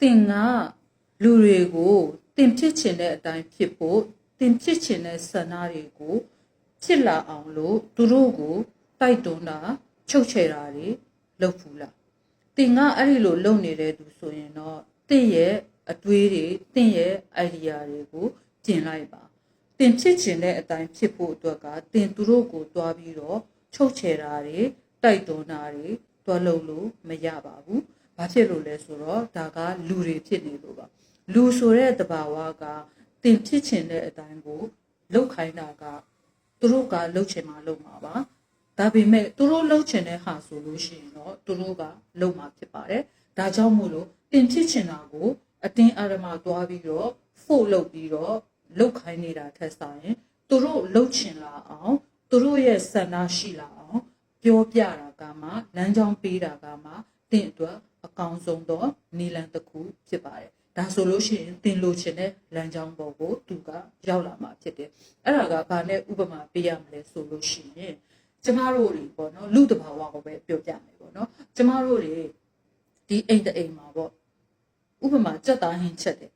တင်ကလူတွေကိုတင်ဖြစ်ချင်တဲ့အတိုင်းဖြစ်ဖို့တင်ဖြစ်ချင်တဲ့ဆန္ဒတွေကိုဖြစ်လာအောင်လို့သူတို့ကိုတိုက်တွန်းတာချုပ်ချယ်တာတွေလုပ်ဖူးလားတင်ကအဲ့ဒီလိုလုပ်နေတဲ့သူဆိုရင်တော့တင့်ရဲ့အတွေးတွေတင့်ရဲ့ idea တွေကိုပြင်လိုက်ပါတင်ဖြစ်ချင်တဲ့အတိုင်းဖြစ်ဖို့အတွက်ကတင်သူတို့ကိုတွားပြီးတော့ချုပ်ချယ်တာတွေတိုက်တွန်းတာတွေတွားလုပ်လို့မရပါဘူး။ ဘာဖြစ်လို့လဲဆိုတော့ဒါကလူတွေဖြစ်နေလို့ပါ။လူဆိုတဲ့တဘာဝကတင်ဖြစ်ချင်တဲ့အတိုင်းကိုလှုပ်ခိုင်းတာကသူတို့ကလှုပ်ချင်မှလှုပ်မှာပါ။ဒါပေမဲ့သူတို့လှုပ်ချင်တဲ့ဟာဆိုလို့ရှိရင်တော့သူတို့ကလှုပ်မှာဖြစ်ပါတယ်။ဒါကြောင့်မို့လို့တင်ဖြစ်ချင်တာကိုအတင်းအဓမ္မတွားပြီးတော့ဖို့လုပ်ပြီးတော့လုတ်ခိုင်းနေတာထက်ဆိုင်သူတို့လှုပ်ချင်လာအောင်သူတို့ရဲ့ဆန္ဒရှိလာအောင်ပြောပြတာကမှလမ်းကြောင်းပေးတာကမှတင့်အတွက် အကောင်းဆုံးသောနီလန်တစ်ခုဖြစ်ပါတယ်ဒါဆိုလို့ရှိရင်တင်လို့ချင်တဲ့လမ်းကြောင်းပေါ်ကိုသူကရောက်လာမှာဖြစ်တယ်အဲ့ဒါကဘာနဲ့ဥပမာပေးရမလဲဆိုလို့ရှိရင်ကျမတို့တွေပေါ့နော်လူတဘာဝကိုပဲပြောပြမယ်ပေါ့နော်ကျမတို့တွေဒီအိမ်တအိမ်မှာပေါ့ဥပမာကြက်သားဟင်းချက်တယ်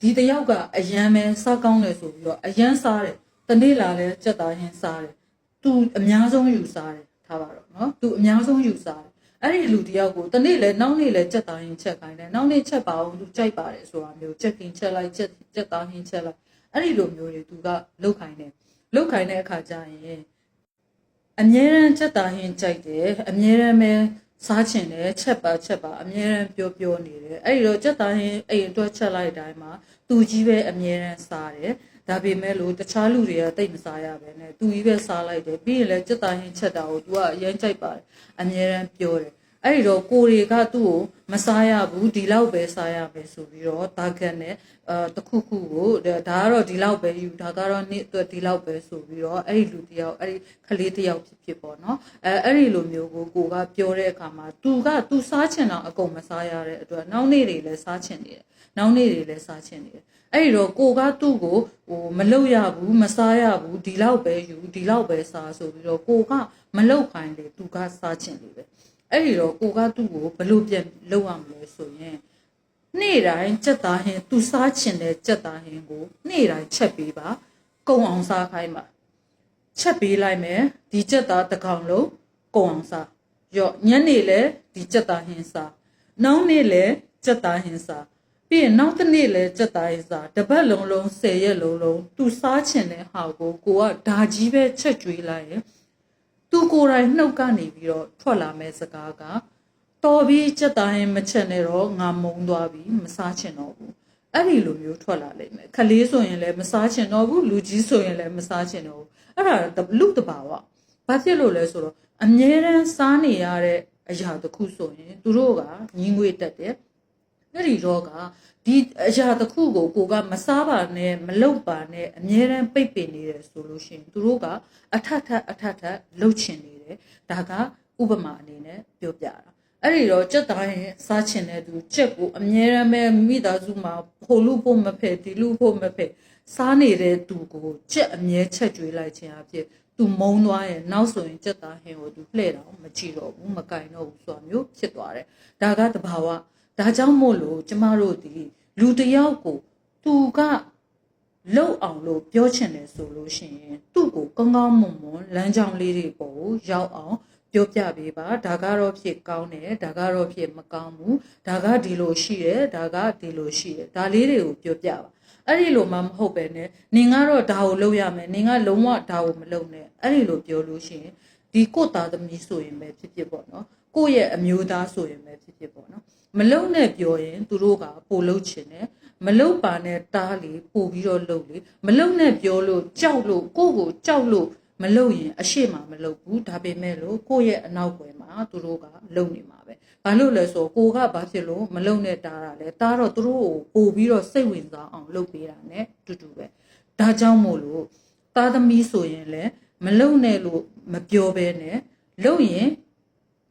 ဒီတယောက်ကအယမ်းပဲစားကောင်းတယ်ဆိုပြီးတော့အယမ်းစားတယ်တနေ့လာလဲကြက်သားဟင်းစားတယ်သူအများဆုံးယူစားတယ်ထားပါတော့နော်သူအများဆုံးယူစားတယ် အဲ့ဒီလူတယောက်ကိုတနေ့လဲနောက်နေ့လဲကြက်သားဟင်းချက်ခိုင်းတယ်နောက်နေ့ချက်ပါအောင်သူကြိုက်ပါတယ်ဆိုတာမျိုးချက်ကင်ချက်လိုက်ချက်ကြက်သားဟင်းချက်လိုက်အဲ့ဒီလိုမျိုးတွေသူကလုတ်ခိုင်းတယ်လုတ်ခိုင်းတဲ့အခါကျရင်အမြဲတမ်းချက်သားဟင်းကြိုက်တယ်အမြဲတမ်းပဲစားချင်တယ်ချက်ပါချက်ပါအမြဲတမ်းပြောပြောနေတယ်အဲ့ဒီတော့ချက်သားဟင်းအိမ်အတွက်ချက်လိုက်တိုင်းမှာသူကြီးပဲအမြဲတမ်းစားတယ် ဒါပေမဲ့လို့တခြားလူတွေကတိတ်မစားရပဲနဲ့သူကြီးပဲစားလိုက်တယ်ပြီးရင်လည်းစက်သားဟင်းချက်တာကို तू ကအရင်ကြိုက်ပါတယ်အမြဲတမ်းပြောတယ် အဲ့ဒီတော့ကိုတွေကသူ့ကိုမစားရဘူးဒီလောက်ပဲစားရမယ်ဆိုပြီးတော့တာဂက်နဲ့အဲတခုခုကိုဒါကတော့ဒီလောက်ပဲယူဒါကတော့နေ့အတွက်ဒီလောက်ပဲဆိုပြီးတော့အဲ့ဒီလူတယောက်အဲ့ဒီခလေးတယောက်ဖြစ်ဖြစ်ပေါ့နော်အဲအဲ့ဒီလိုမျိုးကိုကိုကပြောတဲ့အခါမှာ तू က तू စားချင်တော့အကုန်မစားရတဲ့အတွက်နောက်နေ့တွေလည်းစားချင်နေတယ်နောက်နေ့တွေလည်းစားချင်နေတယ်အဲ့ဒီတော့ကိုကသူ့ကိုဟိုမလုပ်ရဘူးမစားရဘူးဒီလောက်ပဲယူဒီလောက်ပဲစားဆိုပြီးတော့ကိုကမလုပ်ခိုင်းလေသူကစားချင်လေပဲ အဲ့ဒီတော့ကိုကသူ့ကိုဘလို့ပြန်လုပ်ရမလဲဆိုရင်နေ့တိုင်းကြက်သားဟင်းသူစားချင်တဲ့ကြက်သားဟင်းကိုနေ့တိုင်းချက်ပေးပါကုံအောင်စားခိုင်းပါချက်ပေးလိုက်မယ်ဒီကြက်သားတစ်ကောင်လုံးကုံအောင်စားရော့ညနေလဲဒီကြက်သားဟင်းစားနောက်နေ့လဲကြက်သားဟင်းစားပြီးရင်နောက်တစ်နေ့လဲကြက်သားရေးစားတစ်ပတ်လုံးလုံး10ရက်လုံးလုံးသူစားချင်တဲ့ဟာကိုကိုကဒါကြီးပဲချက်ကျွေးလိုက်ရင် သူကိုယ်တိုင်နှုတ်ကနေပြီးတော့ထွက်လာမဲ့စကားကတော်ပြီးကြက်သားရင်မချက်နဲ့တော့ငါမုံသွားပြီမစားချင်တော့ဘူးအဲ့ဒီလိုမျိုးထွက်လာလိမ့်မယ်ခလေးဆိုရင်လည်းမစားချင်တော့ဘူးလူကြီးဆိုရင်လည်းမစားချင်တော့ဘူးအဲ့ဒါလူတဘာဝဘာဖြစ်လို့လဲဆိုတော့အမြဲတမ်းစားနေရတဲ့အရာတစ်ခုဆိုရင်သူတို့ကညီငွေတက်တယ် အဲ့ဒီတော့ကဒီအရာတစ်ခုကိုကိုကမစားပါနဲ့မလုပ်ပါနဲ့အမြဲတမ်းပိတ်ပင်နေတယ်ဆိုလို့ရှိရင်သူတို့ကအထက်ထက်အထက်ထက်လှုပ်ချင်နေတယ်ဒါကဥပမာအနေနဲ့ပြောပြတာအဲ့ဒီတော့ကြက်သားရင်စားချင်တဲ့သူကြက်ကိုအမြဲတမ်းပဲမိသားစုမှာဟိုလူဖို့မဖက်ဒီလူဖို့မဖက်စားနေတဲ့သူကိုကြက်အမြဲချက်ကျွေးလိုက်ခြင်းအဖြစ်သူမုံသွားရင်နောက်ဆိုရင်ကြက်သားဟင်းကိုသူလှည့်တော့မကြည့်တော့ဘူးမကင်တော့ဘူးဆိုတာမျိုးဖြစ်သွားတယ်ဒါကတဘာဝ ဒါကြောင့်မို့လို့ကျမတို့ဒီလူတစ်ယောက်ကိုသူကလှုပ်အောင်လို့ပြောချင်တယ်ဆိုလို့ရှိရင်သူ့ကိုကောင်းကောင်းမွန်မွန်လမ်းကြောင်းလေးတွေပေါ်ကိုရောက်အောင်ပြောပြပေးပါဒါကတော့ဖြစ်ကောင်းတယ်ဒါကတော့ဖြစ်မကောင်းဘူးဒါကဒီလိုရှိတယ်ဒါကဒီလိုရှိတယ်ဒါလေးတွေကိုပြောပြပါအဲ့ဒီလိုမှမဟုတ်ပဲねနင်ကတော့ဒါကိုလုပ်ရမယ်နင်ကလုံးဝဒါကိုမလုပ်နဲ့အဲ့ဒီလိုပြောလို့ရှိရင်ဒီကိုယ့်သားသမီးဆိုရင်ပဲဖြစ်ဖြစ်ပေါ့နော် ကိုယ့်ရဲ့အမျိုးသားဆိုရင်ပဲဖြစ်ဖြစ်ပေါ့နော်မလုံနဲ့ပြောရင်သူတို့ကပိုလုံချင်တယ်မလုံပါနဲ့တားလေပို့ပြီးတော့လုံလေမလုံနဲ့ပြောလို့ကြောက်လို့ကိုယ့်ကိုကြောက်လို့မလုံရင်အရှိမမလုံဘူးဒါပေမဲ့လို့ကိုယ့်ရဲ့အနောက်ွယ်မှာသူတို့ကလုံနေမှာပဲဘာလို့လဲဆိုကိုကဘာဖြစ်လို့မလုံနဲ့တားတာလဲတားတော့သူတို့ကိုပို့ပြီးတော့စိတ်ဝင်စားအောင်လုပ်ပေးတာ ਨੇ တူတူပဲဒါကြောင့်မို့လို့သားသမီးဆိုရင်လည်းမလုံနဲ့လို့မပြောဘဲနဲ့လုံရင်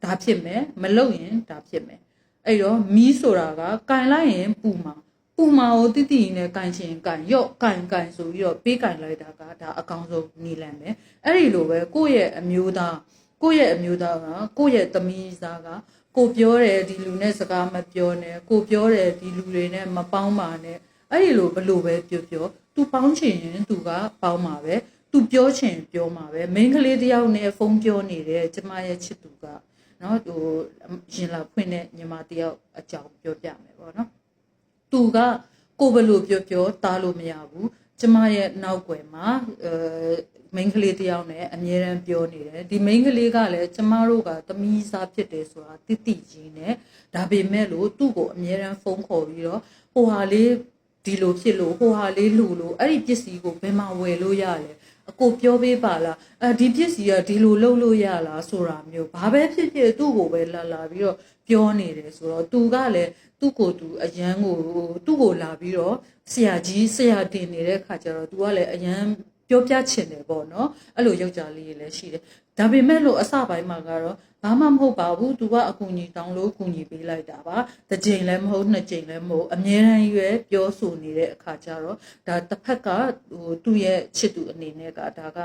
ဒါဖြစ်မယ်မလုံရင်ဒါဖြစ်မယ် အဲ့တော့မီးဆိုတာကကန်လိုက်ရင်ပူမှာပူမှာကိုတိတိနဲ့ကန်ချင်ကန်ရော့ကန်ကန်ဆိုပြီးတော့ပေးကန်လိုက်တာကဒါအကောင်းဆုံးနီလန်ပဲအဲ့ဒီလိုပဲကိုယ့်ရဲ့အမျိုးသားကိုယ့်ရဲ့အမျိုးသားကကိုယ့်ရဲ့သမီးစားကကို ကိုပြောတယ်ဒီလူနဲ့စကားမပြောနဲ့ကိုပြောတယ်ဒီလူတွေနဲ့မပေါင်းပါနဲ့အဲ့ဒီလိုဘလို့ပဲပြောပြော तू ပေါင်းချင်ရင် तू ကပေါင်းမှာပဲ तू ပြောချင်ပြောမှာပဲမိန်းကလေးတယောက်နဲ့ဖုန်းပြောနေတယ်ကျမရဲ့ချစ်သူက နော်ဟိုရင်လာဖွင့်တဲ့ညီမတယောက်အကြောင်းပြောပြမယ်ပေါ့နော်သူကကိုဘယ်လို့ပြောပြောတားလို့မရဘူးကျမရဲ့နောက်ွယ်မှာအဲမိန်းကလေးတယောက်နဲ့အမြဲတမ်းပြောနေတယ်ဒီမိန်းကလေးကလည်းကျမတို့ကသမီးစားဖြစ်တယ်ဆိုတာတိတိကြီးနဲ့ဒါပေမဲ့လို့သူ့ကိုအမြဲတမ်းဖုန်းခေါ်ပြီးတော့ဟိုဟာလေးဒီလိုဖြစ်လို့ဟိုဟာလေးလူလို့အဲ့ဒီပစ္စည်းကိုဘယ်မှာဝယ်လို့ရလဲ အကိုပြောပေးပါလားအဲဒီပစ္စည်းကဒီလိုလုပ်လို့ရလားဆိုတာမျိုးဘာပဲဖြစ်ဖြစ်သူ့ကိုပဲလာလာပြီးတော့ပြောနေတယ်ဆိုတော့သူကလည်းသူ့ကိုယ်သူအရန်ကိုသူ့ကိုလာပြီးတော့ဆရာကြီးဆရာတင်နေတဲ့ခါကျတော့သူကလည်းအရန်ပြောပြချင်တယ်ပေါ့နော်အဲ့လိုယောက်ျားလေးတွေလည်းရှိတယ်ဒါပေမဲ့လို့အစပိုင်းမှာကတော့ ဘာမှမဟုတ်ပါဘူးသူကအကူကြီးတောင်းလို့ကူညီပေးလိုက်တာပါတစ်ကြိမ်လည်းမဟုတ်နှစ်ကြိမ်လည်းမဟုတ်အမြဲတမ်းရွယ်ပြောဆိုနေတဲ့အခါကျတော့ဒါတစ်ဖက်ကဟိုသူ့ရဲ့ချစ်သူအနေနဲ့ကဒါက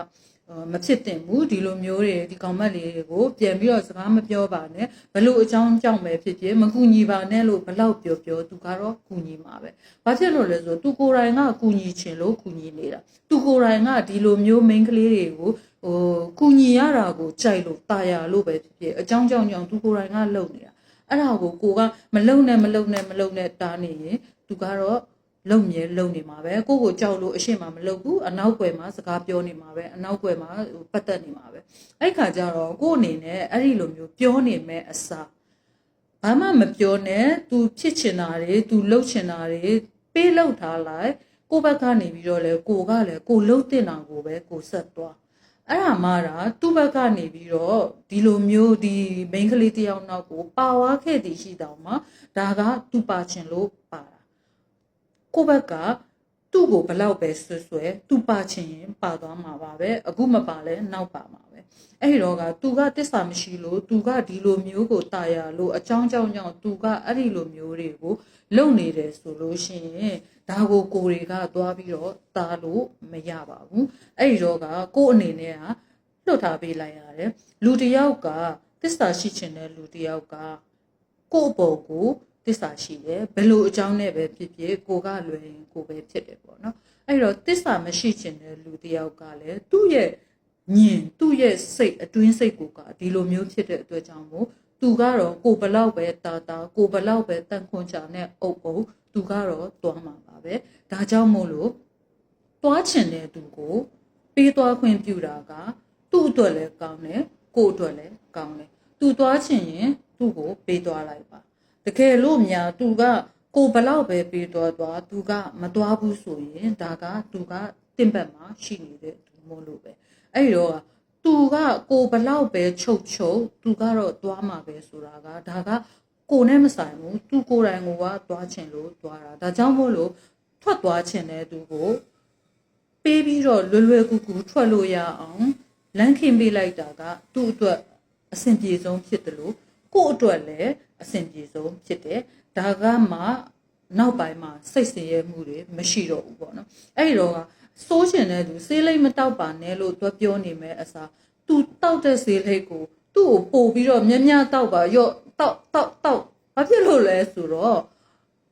မဖြစ်တင်ဘူးဒီလိုမျိုးတွေဒီကောင်မက်လေးတွေကိုပြန်ပြီးတော့စကားမပြောပါနဲ့ဘလို့အကြောင်းကြောင့်ပဲဖြစ်ဖြစ်မကူညီပါနဲ့လို့ဘလောက်ပြောပြောသူကတော့ကူညီမှာပဲဘာဖြစ်လို့လဲဆိုတော့သူကိုယ်တိုင်ကကူညီချင်လို့ကူညီနေတာသူကိုယ်တိုင်ကဒီလိုမျိုးမိန်းကလေးတွေကို ဟိုကူညီရတာကိုကြိုက်လို့ตายရလို့ပဲဖြစ်ဖြစ်အကြောင်းကြောင့်ကြောင့်သူကိုယ်တိုင်ကလုပ်နေတာအဲ့ဒါကိုကိုကမလုံနဲ့မလုံနဲ့မလုံနဲ့တားနေရင်သူကတော့ လုံမြဲလုံနေမှာပဲကိုယ့်ကိုကြောက်လို့အရှိမမလုပ်ဘူးအနောက်ွယ်မှာစကားပြောနေမှာပဲအနောက်ွယ်မှာဟိုပတ်သက်နေမှာပဲအဲ့ခါကျတော့ကိုယ့်အနေနဲ့အဲ့ဒီလိုမျိုးပြောနေမဲ့အစားဘာမှမပြောနဲ့ तू ဖြစ်ချင်တာတွေ तू လှုပ်ချင်တာတွေပေးလောက်ထားလိုက်ကိုယ့်ဘက်ကနေပြီးတော့လေကိုကလည်းကိုလှုပ်တင်တာကိုပဲကိုဆက်သွား အဲ့ဒါမှတာသူ့ဘက်ကနေပြီးတော့ဒီလိုမျိုးဒီမိန်းကလေးတယောက်နောက်ကိုပါဝါခဲ့တည်ရှိတောင်မှဒါကသူ့ပါချင်လို့ပါတာကိုယ့်ဘက်ကသူ့ကိုဘလောက်ပဲဆွဆွဲသူပါချင်ရင်ပါသွားမှာပါပဲအခုမပါလဲနောက်ပါမှာပဲ အဲ့ဒီတော့ကသူကတစ္ဆာမရှိလို့သူကဒီလိုမျိုးကိုတာယာလို့အကြောင်းကြောင့်ကြောင့်သူကအဲ့ဒီလိုမျိုးတွေကိုလုံနေတယ်ဆိုလို့ရှိရင်ဒါကိုကိုယ်တွေကသွားပြီးတော့တာလို့မရပါဘူးအဲ့ဒီတော့ကကိုယ့်အနေနဲ့ကလွတ်ထားပေးလိုက်ရတယ်လူတစ်ယောက်ကတစ္ဆာရှိချင်တဲ့လူတစ်ယောက်ကကိုယ့်အပေါ်ကိုတစ္ဆာရှိတယ်ဘယ်လိုအကြောင်းနဲ့ပဲဖြစ်ဖြစ်ကိုကလွယ်ရင်ကိုပဲဖြစ်တယ်ပေါ့နော်အဲ့တော့တစ္ဆာမရှိချင်တဲ့လူတစ်ယောက်ကလည်းသူ့ရဲ့ ညင်သူ့ရဲ့စိတ်အတွင်းစိတ်ကိုကဒီလိုမျိုးဖြစ်တဲ့အတွက်ကြောင့်မို့သူကတော့ကိုဘလောက်ပဲတာတာကိုဘလောက်ပဲတန်ခွန်ချာနဲ့အုပ်အုပ်သူကတော့တွားမှာပါပဲဒါကြောင့်မို့လို့တွားချင်တဲ့သူကိုပေးသွားခွင့်ပြုတာကသူ့အတွက်လည်းကောင်းတယ်ကို့အတွက်လည်းကောင်းတယ်သူတွားချင်ရင်သူ့ကိုပေးသွားလိုက်ပါတကယ်လို့များသူကကိုဘလောက်ပဲပေးတော့သွားသူကမသွားဘူးဆိုရင်ဒါကသူကတင့်ဘက်မှာရှိနေတဲ့သူမို့လို့ပဲ အဲ့တော့သူကကိုဘလောက်ပဲချုပ်ချုပ်သူကတော့သွားမှာပဲဆိုတာကဒါကကိုနဲ့မဆိုင်ဘူးသူကိုယ်တိုင်ကသွားချင်လို့သွားတာဒါကြောင့်မို့လို့ထွက်သွားချင်တဲ့သူကိုပေးပြီးတော့လွယ်လွယ်ကူကူထွက်လို့ရအောင်လမ်းခင်ပေးလိုက်တာကသူ့အတွက်အဆင်ပြေဆုံးဖြစ်တယ်လို့ကိုယ့်အတွက်လည်းအဆင်ပြေဆုံးဖြစ်တယ်ဒါကမှနောက်ပိုင်းမှာစိတ်ဆင်းရဲမှုတွေမရှိတော့ဘူးပေါ့နော်အဲ့ဒီတော့က စိုးရှင်တဲ့သူဆေးလိမ့်မတောက်ပါနဲ့လို့သူပြောနေမယ်အစားသူတောက်တဲ့ဆေးလိမ့်ကိုသူ့ကိုပို့ပြီးတော့မြက်မြတောက်ပါရော့တောက်တောက်တောက်ဘာဖြစ်လို့လဲဆိုတော့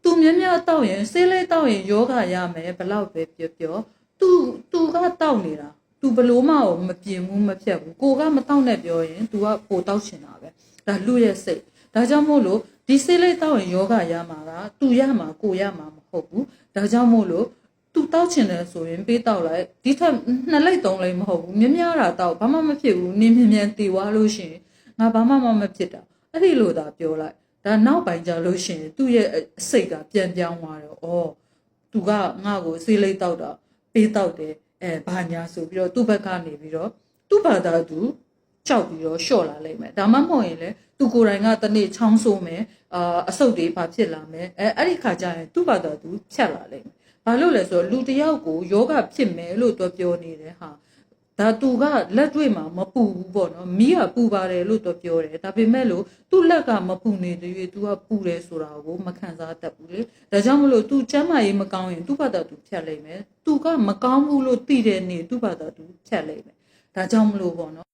သူမြက်မြတောက်ရင်ဆေးလိမ့်တောက်ရင်ယောဂရမယ်ဘလောက်ပဲပြောပြောသူသူကတောက်နေတာသူဘလို့မှမပြင်းဘူးမဖြတ်ဘူးကိုကမတောက်နဲ့ပြောရင် तू ကပိုတောက်ချင်တာပဲဒါလူရဲ့စိတ်ဒါကြောင့်မို့လို့ဒီစိတ်လေးတောက်ရင်ယောဂရမှာကသူရမှာကိုရမှာမဟုတ်ဘူးဒါကြောင့်မို့လို့ သူတောက်ချင်တယ်ဆိုရင်ပေးတောက်လိုက်ဒီထက်နှစ်လိုက်သုံးလိုက်မဟုတ်ဘူးမြင်းများတာတောက်ဘာမှမဖြစ်ဘူးနင်းမြင်းမြန်တေသွားလို့ရှိရင်ငါဘာမှမမဖြစ်တာအဲ့ဒီလိုသာပြောလိုက်ဒါနောက်ပိုင်းကြလို့ရှိရင်သူ့ရဲ့အစိတ်ကပြန်ပြောင်းသွားတော့ဩသူကငါ့ကိုစေးလေးတောက်တာပေးတောက်တယ်အဲဘာညာဆိုပြီးတော့သူ့ဘက်ကနေပြီးတော့သူ့ဘာသာသူကြောက်ပြီးတော့လျှော့လာလိမ့်မယ်ဒါမှမဟုတ်ရင်လေသူကိုယ်တိုင်ကတနေ့ချောင်းဆိုးမယ်အာအဆုတ်တွေဘာဖြစ်လာမယ်အဲအဲ့ဒီခါကျရင်သူ့ဘာသာသူဖြတ်လာလိမ့်မယ် ဘာလို့လဲဆိုတော့လူတစ်ယောက်ကိုယောဂဖြစ်မယ်လို့သူပြောနေတယ်ဟာဒါသူကလက်တွေ့မှာမပူဘူးပေါ့နော်မီးကပူပါတယ်လို့သူပြောတယ်ဒါပေမဲ့လို့သူ့လက်ကမပူနေတဲ့၍သူကပူတယ်ဆိုတာကိုမခံစားတတ်ဘူးလေဒါကြောင့်မလို့သူကျမ်းမာရေးမကောင်းရင်သူ့ဘာသာသူဖြတ်လိမ့်မယ်သူကမကောင်းဘူးလို့သိတဲ့နေ့သူ့ဘာသာသူဖြတ်လိမ့်မယ်ဒါကြောင့်မလို့ပေါ့နော်